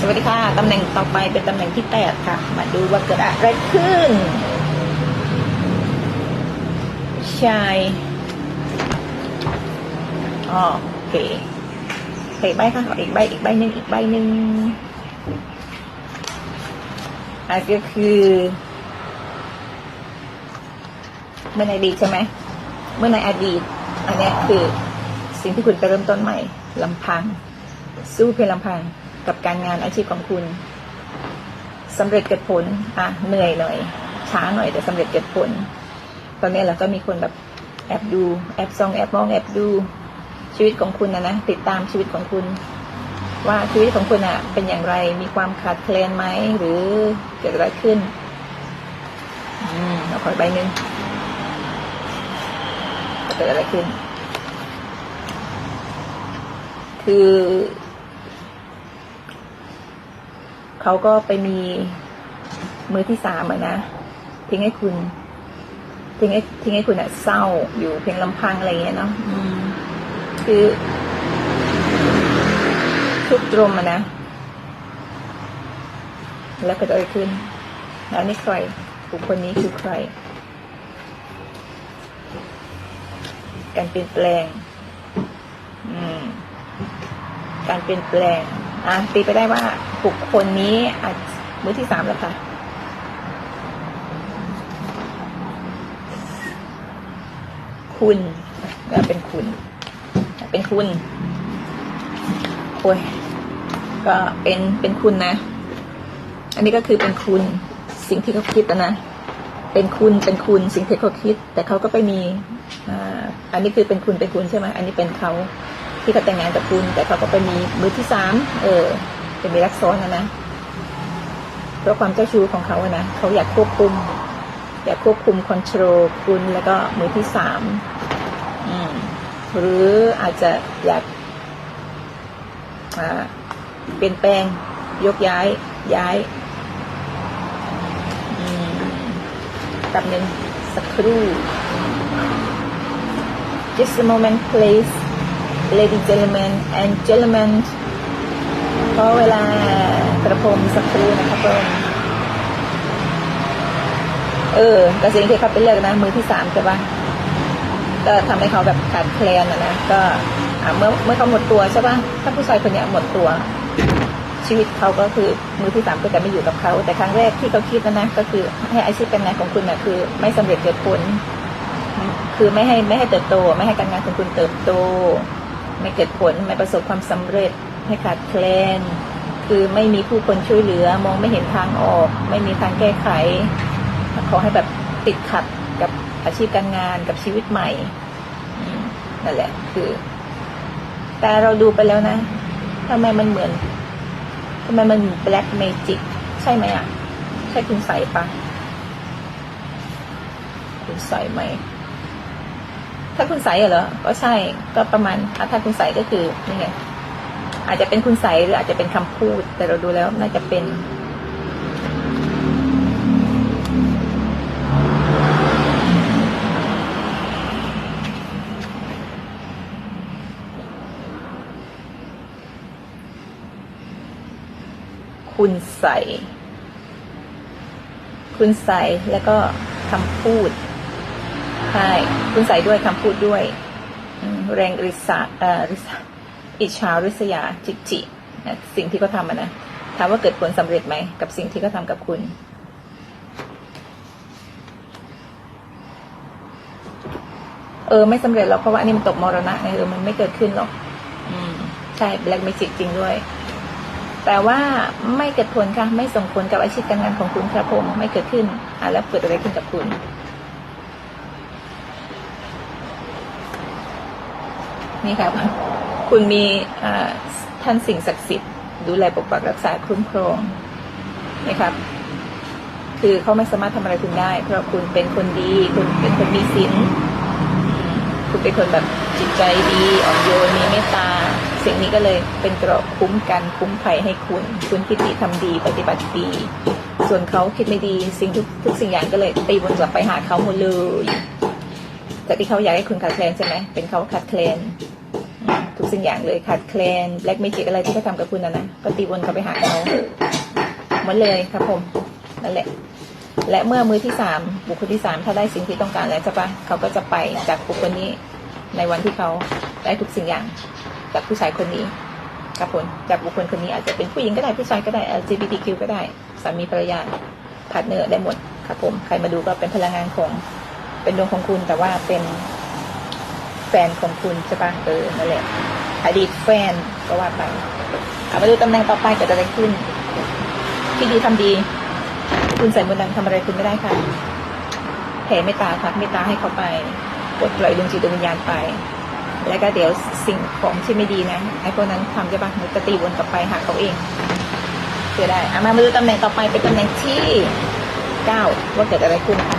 สวัสดีค่ะ ตำแหน่งต่อไปเป็นตำแหน่งที่แปดค่ะ มาดูว่าเกิดอะไรขึ้น ชายอ๋อโอเคโอเคใบค่ะขออีกใบอีกใบหนึ่งอีกใบหนึ่งอันก็คือเมื่อในอดีตใช่ไหม เมื่อในอดีต อันนี้คือสิ่งที่คุณไปเริ่มต้นใหม่ลำพัง สู้เพียงลำพัง กับการงานอาชีพของคุณสำเร็จเกิดผลอะเหนื่อยหน่อย ช้าหน่อยแต่สำเร็จเกิดผล ตอนนี้เราก็มีคนแบบแอบดูแอบซองแอบมองแอบดูชีวิตของคุณนะนะติดตามชีวิตของคุณ ว่าชีวิตของคุณอะเป็นอย่างไรมีความขาดแคลนไหมหรือเกิดอะไรขึ้นอืมเราขอใบหนึ่งเกิดอะไรขึ้น คือ เขาก็ไปมีมือที่สามอะนะทิ้งให้คุณทิ้งให้ทิ้งให้คุณอะเศร้าอยู่เพียงลำพังอะไรเงี้ยเนาะคือทุกตรมอะนะ แล้วเกิดอะไรขึ้น แล้วนี่ใครบุคคลนี้คือใคร การเปลี่ยนแปลงอืมการเปลี่ยนแปลง อะตีไปได้ว่าบุคคลนี้อาจมือที่สามแล้วค่ะคุณก็เป็นคุณ เป็นคุณโอ้ยก็เป็นเป็นคุณนะ อันนี้ก็คือเป็นคุณสิ่งที่เขาคิดนะเป็นคุณเป็นคุณสิ่งที่เขาคิด แต่เขาก็ไปมีอ่าอันนี้คือเป็นคุณเป็นคุณใช่ไหมอันนี้เป็นเขา ที่เขาแต่งงานกับคุณ แต่เขาก็ไปมีมือที่สามเออเป็นมีรักซ้อนนะนะเพราะความเจ้าชู้ของเขาอะนะเขาอยากควบคุมอยากควบคุมคอนโทรลคุณแล้วก็มือที่สามหรืออาจจะอยากเปลี่ยนแปลงยกย้ายย้ายอืมแป๊บหนึ่งสักครู่ just a moment please lady gentlemen and gentlemen ขอเวลากระผมสักครู่นะครับผมเออก็สิ่งที่เขาไปเลือกนะ มือที่สามใช่ปะก็ทำให้เขาแบบขาดแคลนอะนะก็เมื่อเมื่อเขาหมดตัวใช่ปะถ้าผู้ชายคนนี้หมดตัว ชีวิตเขาก็คือมือที่สามก็จะไม่อยู่กับเขา แต่ครั้งแรกที่เขาคิดนะนะก็คือให้อาชีพการงานของคุณนะคือ ไม่สำเร็จเกิดผลคือไม่ให้ไม่ให้เติบโต ไม่ให้การงานของคุณเติบโต ไม่เกิดผลไม่ประสบความสำเร็จให้ขาดแคลน คือไม่มีผู้คนช่วยเหลือ มองไม่เห็นทางออก ไม่มีทางแก้ไข ขอให้แบบติดขัดกับอาชีพการงานกับชีวิตใหม่นั่นแหละ คือ แต่เราดูไปแล้วนะทำไมมันเหมือนทำไมมันแบล็กเมจิกใช่ไหมอะ ใช่คุณใส่ปะคุณใส่ไหม ถ้าคุณใสเหรอ ก็ใช่ ก็ประมาณถ้าคุณใสก็คือนี่ไง อาจจะเป็นคุณใสหรืออาจจะเป็นคำพูด แต่เราดูแล้วน่าจะเป็นคุณใส่ คุณใส่แล้วก็คำพูด ใช่คุณใส่ด้วยคำพูดด้วย แรงริษาริษาอิจฉาริษยาจิตจิสิ่งที่เขาทำนะถามว่าเกิดผลสำเร็จไหมกับสิ่งที่เขาทำกับคุณเออไม่สำเร็จหรอกเพราะว่านนี้มันตกมรณะไงเออมันไม่เกิดขึ้นหรอก อืมใช่แบล็กเมจิกจริงด้วย แต่ว่าไม่เกิดผลค่ะ ไม่ส่งผลกับอาชีพการงานของคุณครับผมไม่เกิดขึ้นอะแล้วเกิดอะไรขึ้นกับคุณ นี่ครับคุณมีท่านสิ่งศักดิ์สิทธิ์ดูแลปกปักรักษาคุ้มครองนี่ครับ คือเขาไม่สามารถทำอะไรคุณได้ เพราะคุณเป็นคนดี คุณเป็นคนมีศีลคุณเป็นคนแบบจิตใจดีอ่อนโยนมีเมตตาสิ่งนี้ก็เลยเป็นเกราะคุ้มกันคุ้มภัยให้คุณ คุณคิดดีทำดีปฏิบัติดี ส่วนเขาคิดไม่ดี สิ่งทุกทุกสิ่งอย่างก็เลยตีวนกลับไปหาเขาหมดเลยจากที่เขาอยากให้คุณขาดแคลนใช่ไหมเป็นเขาขาดแคลน ทุกสิ่งอย่างเลยขาดแคลนแบล็กเมจิกอะไรที่เขาทำกับคุณนะนะก็ตีวนกลับไปหาเขาหมดเลยครับผมนั่นแหละ และเมื่อมือที่สามบุคคลที่สามถ้าได้สิ่งที่ต้องการแล้วใช่ปะเขาก็จะไปจากบุคคลนี้ในวันที่เขาได้ทุกสิ่งอย่างจากผู้ชายคนนี้ครับผมจากบุคคลคนนี้อาจจะเป็นผู้หญิงก็ได้ผู้ชายก็ได้ LGBTQ ก็ได้สามีภรรยาพาร์ทเนอร์ได้หมดครับผมใครมาดูก็เป็นพลังงานของเป็นดวงของคุณแต่ว่าเป็น แฟนของคุณใช่ปะเออนั่นแหละอดีตแฟนก็ว่าไปเอามาดูตำแหน่งต่อไปเกิดอะไรขึ้นที่ดีทำดี คุณใส่มนต์ดำทำอะไรคุณไม่ได้ค่ะแผ่เมตตาค่ะเมตตาให้เขาไปปลดปล่อยดวงจิตดวงวิญญาณไป แล้วก็เดี๋ยวสิ่งของที่ไม่ดีนะไอ้พวกนั้นทำจะปะมันจะตีวนกลับไปหาเขาเองเสียได้อามามาดูตำแหน่งต่อไปเป็นตำแหน่งที่เก้าว่าเกิดอะไรขึ้นค่ะ